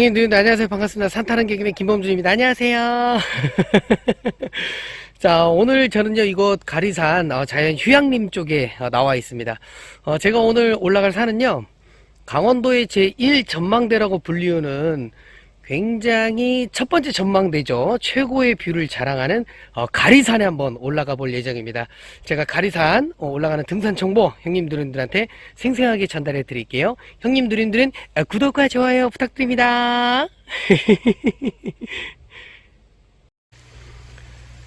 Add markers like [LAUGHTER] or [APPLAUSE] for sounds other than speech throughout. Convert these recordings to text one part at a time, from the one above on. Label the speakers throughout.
Speaker 1: 형님들 안녕하세요. 반갑습니다. 산타는 개그맨 김범준입니다. 안녕하세요. [LAUGHS] 자 오늘 저는요 이곳 가리산 어, 자연 휴양림 쪽에 어, 나와 있습니다. 어, 제가 오늘 올라갈 산은요 강원도의 제1 전망대라고 불리우는 굉장히 첫 번째 전망대죠. 최고의 뷰를 자랑하는 어, 가리산에 한번 올라가 볼 예정입니다. 제가 가리산 어, 올라가는 등산 정보 형님들한테 생생하게 전달해 드릴게요. 형님들은 어, 구독과 좋아요 부탁드립니다. [LAUGHS]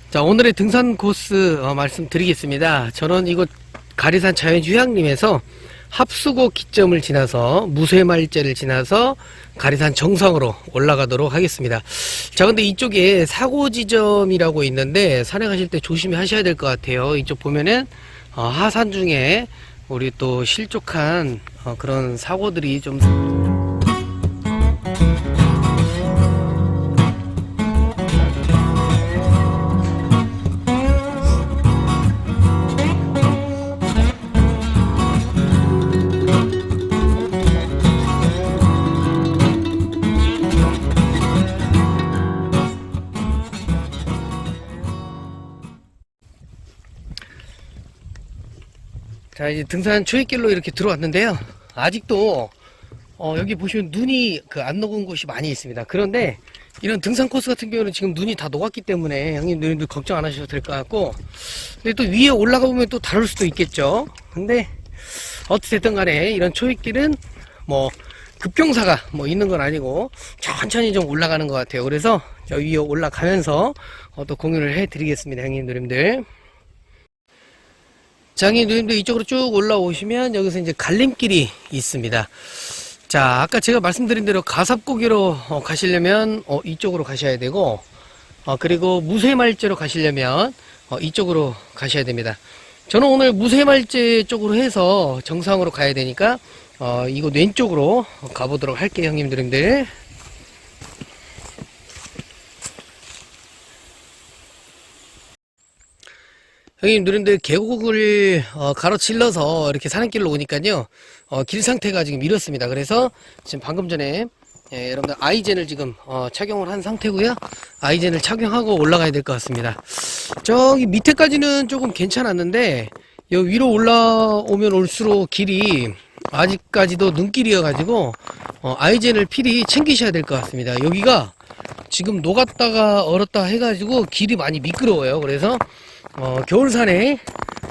Speaker 1: 자 오늘의 등산 코스 어, 말씀드리겠습니다. 저는 이곳 가리산 자연휴양림에서 합수고 기점을 지나서 무쇠말제를 지나서 가리산 정상으로 올라가도록 하겠습니다. 자, 근데 이쪽에 사고 지점이라고 있는데 산에 가실 때 조심히 하셔야 될 것 같아요. 이쪽 보면은 어, 하산 중에 우리 또 실족한 어, 그런 사고들이 좀 자 이제 등산 초입길로 이렇게 들어왔는데요. 아직도 어, 여기 보시면 눈이 그 안 녹은 곳이 많이 있습니다. 그런데 이런 등산 코스 같은 경우는 지금 눈이 다 녹았기 때문에 형님들 걱정 안 하셔도 될 것 같고 근데 또 위에 올라가 보면 또 다를 수도 있겠죠. 근데 어찌됐든 간에 이런 초입길은 뭐 급경사가 뭐 있는 건 아니고 천천히 좀 올라가는 것 같아요. 그래서 저 위에 올라가면서 어, 또 공유를 해 드리겠습니다 형님들 장인 누님들 이쪽으로 쭉 올라오시면 여기서 이제 갈림길이 있습니다. 자, 아까 제가 말씀드린 대로 가삽고기로 어, 가시려면 어, 이쪽으로 가셔야 되고, 어, 그리고 무쇠말제로 가시려면 어, 이쪽으로 가셔야 됩니다. 저는 오늘 무쇠말제 쪽으로 해서 정상으로 가야 되니까 어, 이곳 왼쪽으로 가보도록 할게요, 형님들님들. 형님 누님들 계곡을 어, 가로질러서 이렇게 산행길로 오니까요. 어, 길 상태가 지금 이렇습니다. 그래서 지금 방금 전에 예, 여러분들 아이젠을 지금 어, 착용을 한 상태고요. 아이젠을 착용하고 올라가야 될 것 같습니다. 저기 밑에까지는 조금 괜찮았는데 여기 위로 올라오면 올수록 길이 아직까지도 눈길이어 가지고 어, 아이젠을 필히 챙기셔야 될 것 같습니다. 여기가 지금 녹았다가 얼었다 해가지고 길이 많이 미끄러워요. 그래서 어, 겨울산에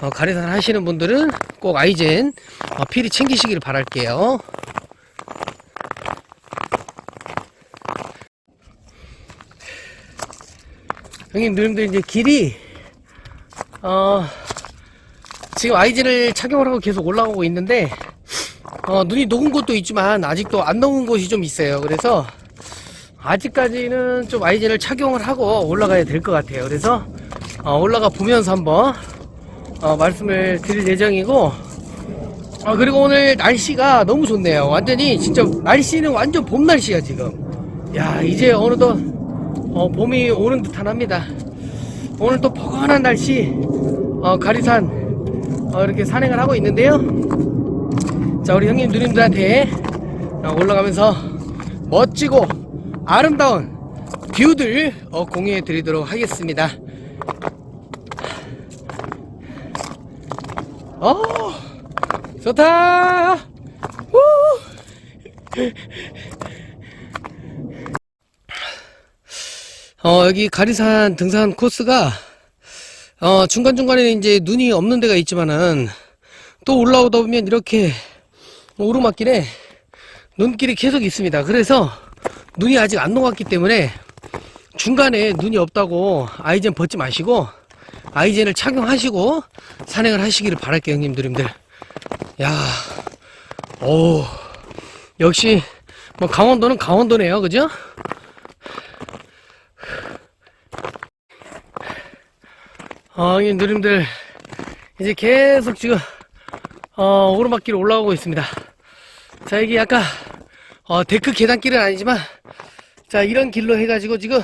Speaker 1: 어, 가래산 하시는 분들은 꼭 아이젠 어, 필히 챙기시길 바랄게요. 형님, 누님들 이제 길이 어, 지금 아이젠을 착용을 하고 계속 올라가고 있는데 어, 눈이 녹은 곳도 있지만 아직도 안 녹은 곳이 좀 있어요. 그래서 아직까지는 좀 아이젠을 착용을 하고 올라가야 될 것 같아요. 그래서 어, 올라가 보면서 한번 어, 말씀을 드릴 예정이고 어, 그리고 오늘 날씨가 너무 좋네요. 완전히 진짜 날씨는 완전 봄 날씨야 지금. 야 이제 어느덧 어, 봄이 오는 듯한 합니다. 오늘 또 포근한 날씨 어, 가리산 어, 이렇게 산행을 하고 있는데요. 자 우리 형님 누님들한테 어, 올라가면서 멋지고 아름다운 뷰들 어, 공유해 드리도록 하겠습니다 어, 좋다. 우. 어, 여기 가리산 등산 코스가 어, 중간중간에 이제 눈이 없는 데가 있지만은 또 올라오다 보면 이렇게 오르막길에 눈길이 계속 있습니다. 그래서 눈이 아직 안 녹았기 때문에 중간에 눈이 없다고 아이젠 벗지 마시고 아이젠을 착용하시고 산행을 하시기를 바랄게요, 형님들님들. 야, 오, 역시 뭐 강원도는 강원도네요, 그죠? 어, 형님들님들 이제 계속 지금 어, 오르막길 올라오고 있습니다. 자, 이게 약간 어, 데크 계단길은 아니지만 자, 이런 길로 해가지고 지금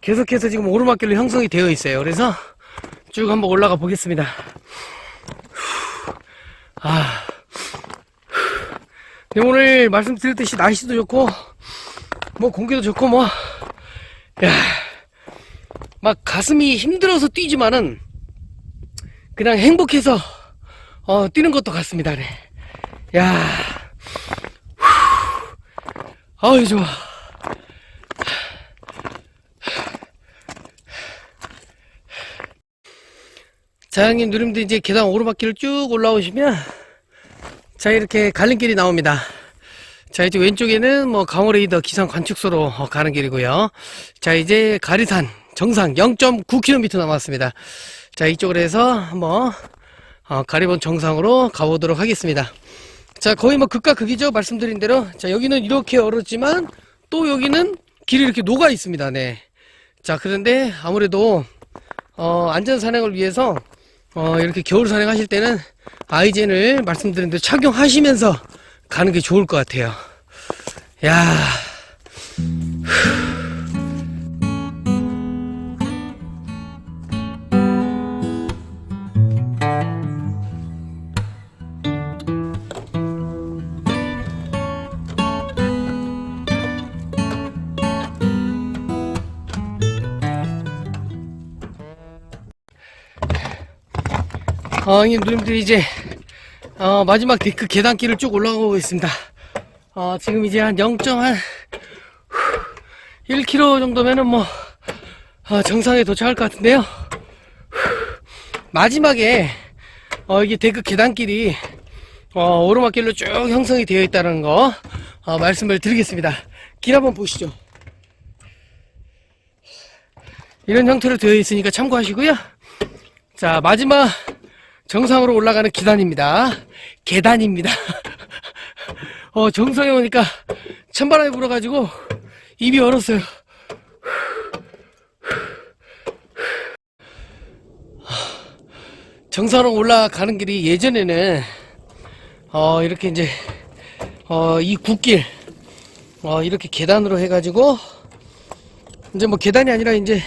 Speaker 1: 계속해서 지금 오르막길로 형성이 되어 있어요. 그래서 쭉 한번 올라가 보겠습니다. 아, 네, 오늘 말씀드렸듯이 날씨도 좋고 뭐 공기도 좋고 뭐, 야, 막 가슴이 힘들어서 뛰지만은 그냥 행복해서 어, 뛰는 것도 같습니다. 그래. 야, 후, 아유 좋아. 자, 형님 누님들 이제 계단 오르막길을 쭉 올라오시면 자 이렇게 갈림길이 나옵니다. 자 이제 왼쪽에는 뭐 강호레이더 기상 관측소로 어, 가는 길이고요. 자 이제 가리산 정상 0.9km 남았습니다. 자 이쪽으로 해서 한번 어, 가리본 정상으로 가보도록 하겠습니다. 자 거의 뭐 극과 극이죠 말씀드린 대로 자 여기는 이렇게 얼었지만 또 여기는 길이 이렇게 녹아 있습니다. 네. 자 그런데 아무래도 어, 안전 산행을 위해서 어, 이렇게 겨울 산행하실 때는 아이젠을 말씀드린 대로 착용하시면서 가는 게 좋을 것 같아요. 야. 어, 형님, 누님들이 이제, 어, 마지막 데크 계단길을 쭉 올라가고 있습니다. 어, 지금 이제 한 0.1km 정도면은 뭐, 어, 정상에 도착할 것 같은데요. 마지막에, 어, 이게 데크 계단길이, 어, 오르막길로 쭉 형성이 되어 있다는 거, 어, 말씀을 드리겠습니다. 길 한번 보시죠. 이런 형태로 되어 있으니까 참고하시고요. 자, 마지막 정상으로 올라가는 계단입니다. 계단입니다. [LAUGHS] 어, 정상에 오니까 찬바람이 불어가지고 입이 얼었어요. 정상으로 올라가는 길이 예전에는 어, 이렇게 이제 어, 이 굿길 어, 이렇게 계단으로 해가지고 이제 뭐 계단이 아니라 이제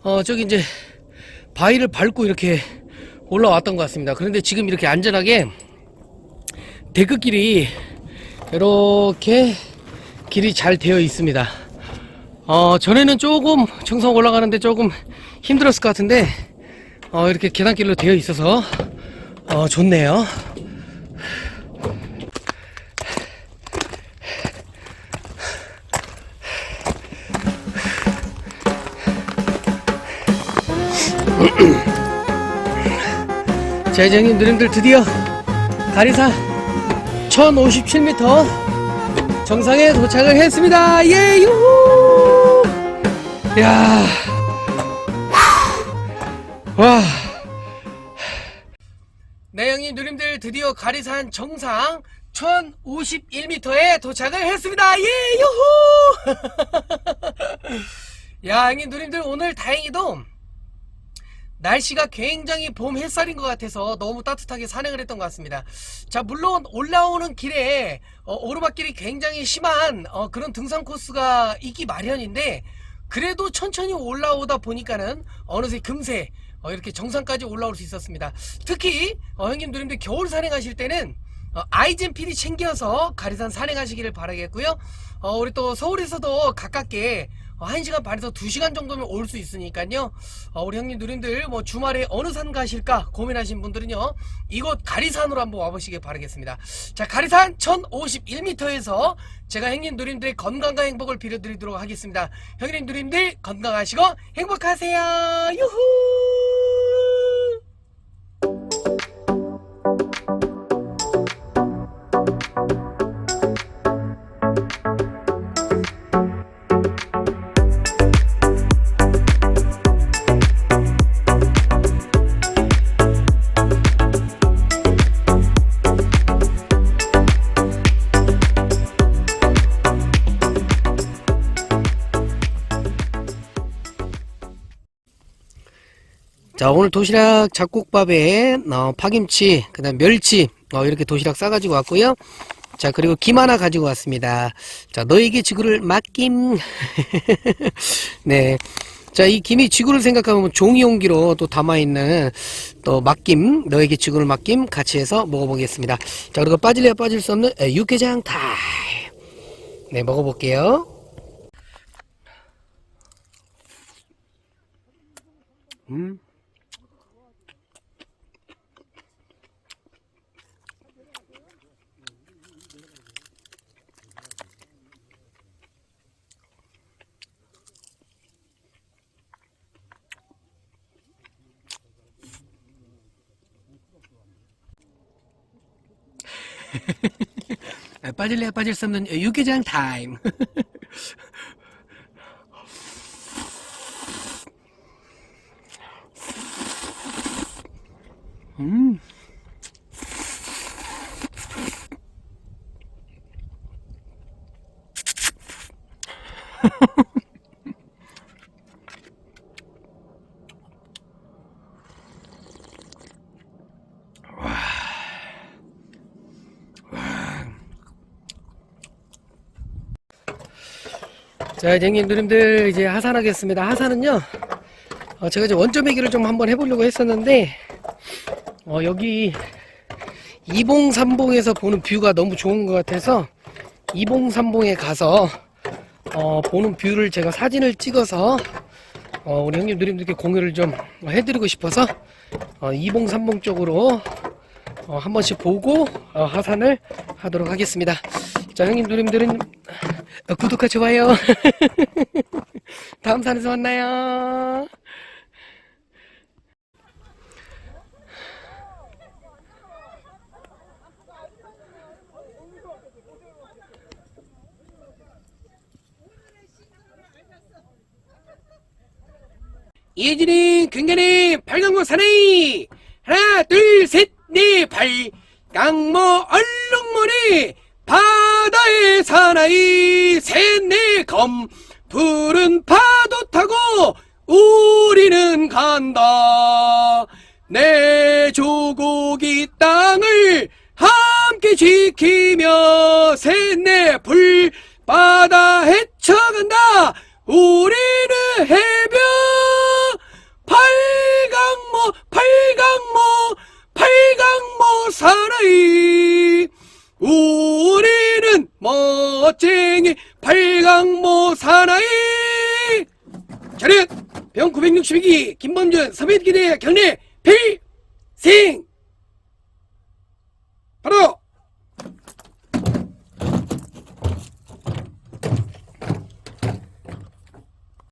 Speaker 1: 어, 저기 이제 바위를 밟고 이렇게 올라왔던 것 같습니다. 그런데 지금 이렇게 안전하게 데크길이 이렇게 길이 잘 되어 있습니다. 어, 전에는 조금 정상 올라가는데 조금 힘들었을 것 같은데 어, 이렇게 계단길로 되어 있어서 어, 좋네요. [CLEARS THROAT] 형님 누님들 드디어 가리사 1057m 정상에 도착을 했습니다. 예, 유후! 야, 후. 와. 네, 형님 누님들 드디어 가리산 정상 1051m에 도착을 했습니다. 예, 유후! [LAUGHS] 야, 형님 누님들 오늘 다행히도 날씨가 굉장히 봄 햇살인 것 같아서 너무 따뜻하게 산행을 했던 것 같습니다. 자, 물론 올라오는 길에 어, 오르막길이 굉장히 심한 어, 그런 등산 코스가 있기 마련인데 그래도 천천히 올라오다 보니까는 어느새 금세 어, 이렇게 정상까지 올라올 수 있었습니다. 특히 어, 형님 누님들 겨울 산행하실 때는 어, 아이젠 필히 챙겨서 가리산 산행하시기를 바라겠고요. 어, 우리 또 서울에서도 가깝게 어, 1시간 반에서 2시간 정도면 올 수 있으니까요. 어, 우리 형님 누님들 뭐 주말에 어느 산 가실까 고민하신 분들은요. 이곳 가리산으로 한번 와보시길 바라겠습니다. 자, 가리산 1051m에서 제가 형님 누님들의 건강과 행복을 빌어드리도록 하겠습니다. 형님 누님들 건강하시고 행복하세요. 유후! 자 오늘 도시락 잡곡밥에 어, 파김치 그 다음 멸치 어, 이렇게 도시락 싸가지고 왔고요 자 그리고 김 하나 가지고 왔습니다 자 너에게 지구를 맡김 [LAUGHS] 네 자, 이 김이 지구를 생각하면 뭐 종이 용기로 또 담아있는 또 막김, 너에게 지구를 맡김 같이 해서 먹어보겠습니다. 자, 그리고 빠질래야 빠질 수 없는 육개장 타네 먹어볼게요. 음. 빠질래야 빠질 수 없는 육개장 타임. [LAUGHS] 음. [LAUGHS] 자, 이제 형님, 누님들, 이제 하산하겠습니다. 하산은요, 어, 제가 이제 원점 얘기를 좀 한번 해보려고 했었는데, 어, 여기, 이봉 삼봉에서 보는 뷰가 너무 좋은 것 같아서, 이봉 삼봉에 가서, 어, 보는 뷰를 제가 사진을 찍어서, 어, 우리 형님, 누님들께 공유를 좀 해드리고 싶어서, 어, 이봉 삼봉 쪽으로, 어, 한 번씩 보고, 어, 하산을 하도록 하겠습니다. 자, 형님, 누님들은, 어, 구독과 좋아요. [LAUGHS] 다음 산에서 만나요. 예진이, 굉장히 발광모 사나이! 하나, 둘, 셋, 넷, 발광모 얼룩머리! 바다의 사나이, 셋, 넷, 검, 푸른 파도 타고 우리는 간다. 내 조국 이 땅을 함께 지키며 셋넷 불바다 헤쳐간다. 우리는 해변 팔강모 팔강모 팔강모 사나이 우리는 멋쟁이 발광모 사나이. 차렷 병 962기 김범준 서밋기대 경례 필생. 바로